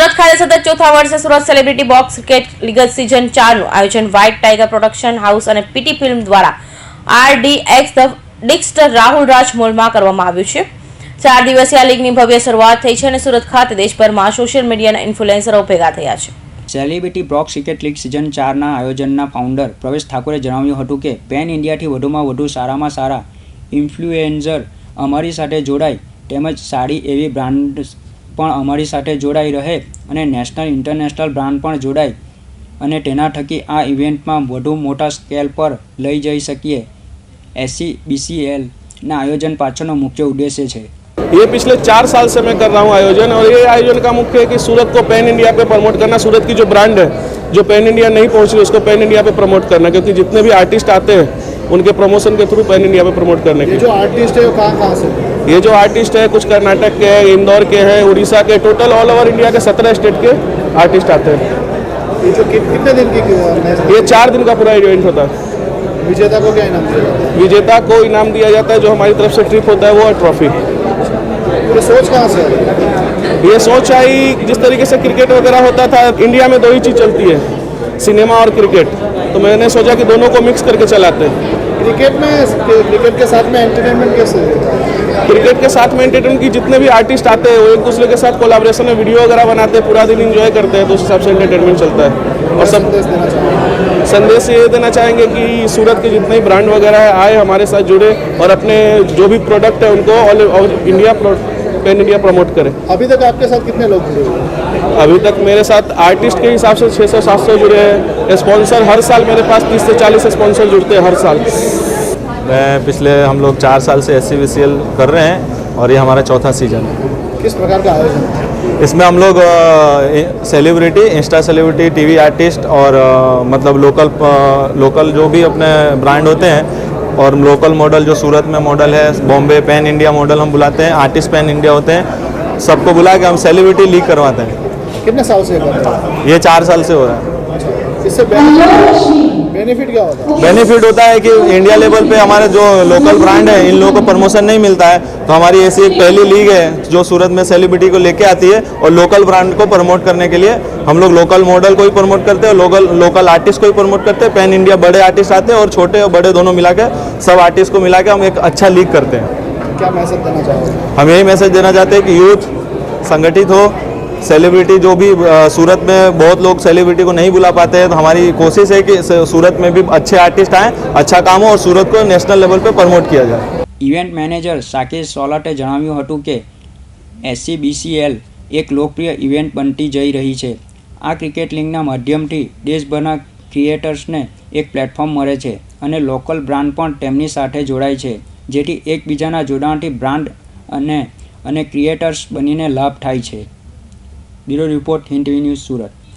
સુરત ખાતે સતત ચોથા વર્ષે Surat celebrity box cricket league season ચારનું આયોજન વ્હાઇટ ટાઈગર પ્રોડક્શન હાઉસ અને પીટી ફિલ્મ દ્વારા RDX the Dexter Rahul Raj મોલમાં કરવામાં આવ્યું છે. ચાર દિવસીય આ લીગની ભવ્ય શરૂઆત થઈ છે અને સુરત ખાતે દેશભરમાં સોશિયલ મીડિયાના ઇન્ફ્લુએન્સરો ભેગા થયા છે. Celebrity box cricket league season ચારના આયોજનના ફાઉન્ડર પ્રવેશ ઠાકોરે જણાવ્યું હતું કે પેન ઇન્ડિયાથી વધુમાં વધુ સારામાં સારા ઇન્ફ્લુએન્ઝર અમારી સાથે જોડાય, તેમજ સારી એવી બ્રાન્ડ પણ અમારી સાથે જોડાઈ રહે અને નેશનલ ઇન્ટરનેશનલ બ્રાન્ડ પણ જોડાય અને તેના થકી આ ઇવેન્ટમાં વધુ મોટા સ્કેલ પર લઈ જઈ શકીએ એસસી બીસીએલના આયોજન પાછળનો મુખ્ય ઉદ્દેશ્ય છે ये पिछले चार साल से मैं कर रहा हूँ आयोजन और ये आयोजन का मुख्य है कि सूरत को पैन इंडिया पे प्रमोट करना सूरत की जो ब्रांड है जो पैन इंडिया नहीं पहुँच रही उसको पैन इंडिया पे प्रमोट करना क्योंकि जितने भी आर्टिस्ट आते हैं उनके प्रमोशन के थ्रू पैन इंडिया पे प्रमोट करने ये के जो आर्टिस्ट है वो कहाँ कहाँ से ये जो आर्टिस्ट है कुछ कर्नाटक के हैं इंदौर के हैं उड़ीसा के टोटल ऑल ओवर इंडिया के सत्रह स्टेट के आर्टिस्ट आते हैं। ये जो कितने दिन की ये चार दिन का पूरा इवेंट होता है। विजेता को क्या इनाम दिया जाता विजेता को इनाम दिया जाता है जो हमारी तरफ़ से ट्रिप होता है वो है ट्रॉफी है ये सोच कहाँ से आई ये सोच आई जिस तरीके से क्रिकेट वगैरह होता था इंडिया में दो ही चीज़ चलती है सिनेमा और क्रिकेट तो मैंने सोचा कि दोनों को मिक्स करके चलाते हैं। क्रिकेट में क्रिकेट के साथ में एंटरटेनमेंट कैसे क्रिकेट के साथ में एंटरटेनमेंट की जितने भी आर्टिस्ट आते हैं वो एक दूसरे के साथ कोलाब्रेशन में वीडियो वगैरह बनाते हैं पूरा दिन इन्जॉय करते हैं तो उस हिसाब से एंटरटेनमेंट चलता है। और सब संदेश देना चाहेंगे। संदेश ये देना चाहेंगे कि सूरत के जितने ब्रांड वगैरह है आए हमारे साथ जुड़े और अपने जो भी प्रोडक्ट है उनको all India pan India promote करें। अभी तक आपके साथ कितने लोग जुड़े हुए हैं? अभी तक मेरे साथ आर्टिस्ट के हिसाब से 600 700 जुड़े हैं। स्पॉन्सर हर साल मेरे पास 30 से 40 स्पॉन्सर जुड़ते हैं हर साल। मैं पिछले हम लोग चार साल से S C B C L कर रहे हैं और ये हमारा चौथा सीज़न है। किस प्रकार का आयोजन? इसमें हम लोग celebrity insta celebrity TV artist और मतलब लोकल लोकल जो भी अपने ब्रांड होते हैं और लोकल मॉडल जो सूरत में मॉडल है बॉम्बे पैन इंडिया मॉडल हम बुलाते हैं आर्टिस्ट पैन इंडिया होते हैं सबको बुला के हम सेलिब्रिटी लीग करवाते हैं। कितने साल से ये कर रहे हैं? ये चार साल से हो रहा है। इससे बेनिफिट क्या होता है? बेनिफिट होता है कि इंडिया लेवल पे हमारे जो लोकल ब्रांड है इन लोगों को प्रमोशन नहीं मिलता है। तो हमारी ऐसी एक पहली लीग है जो सूरत में सेलिब्रिटी को लेके आती है और लोकल ब्रांड को प्रमोट करने के लिए हम लोग लोकल मॉडल को ही प्रमोट करते हैं लोकल लोकल आर्टिस्ट को ही प्रमोट करते हैं। पैन इंडिया बड़े आर्टिस्ट आते हैं और छोटे और बड़े दोनों मिला के सब आर्टिस्ट को मिला के हम एक अच्छा लीग करते हैं। क्या मैसेज देना चाहोगे? हम यही मैसेज देना चाहते हैं कि यूथ संगठित हो सेलिब्रिटी जो भी अ, सूरत में बहुत लोग सेलिब्रिटी को नहीं बुला पाते हैं तो हमारी कोशिश है कि स- सूरत में भी अच्छे आर्टिस्ट आएँ अच्छा काम हो और सूरत को नेशनल लेवल पे प्रमोट किया जाए ઇવેન્ટ મેનેજર સાકેશ સોલાટે જણાવ્યું હતું કે એસસી બીસીએલ એક લોકપ્રિય ઇવેન્ટ બનતી જઈ રહી છે આ ક્રિકેટ લીગના માધ્યમથી દેશભરના ક્રિએટર્સને એક પ્લેટફોર્મ મળે છે અને લોકલ બ્રાન્ડ પણ તેમની સાથે જોડાય છે જેથી એકબીજાના જોડાણથી બ્રાન્ડ અને અને ક્રિએટર્સ બનીને લાભ થાય છે બ્યુરો રિપોર્ટ હિન્ટવી ટીવી ન્યૂઝ સુરત.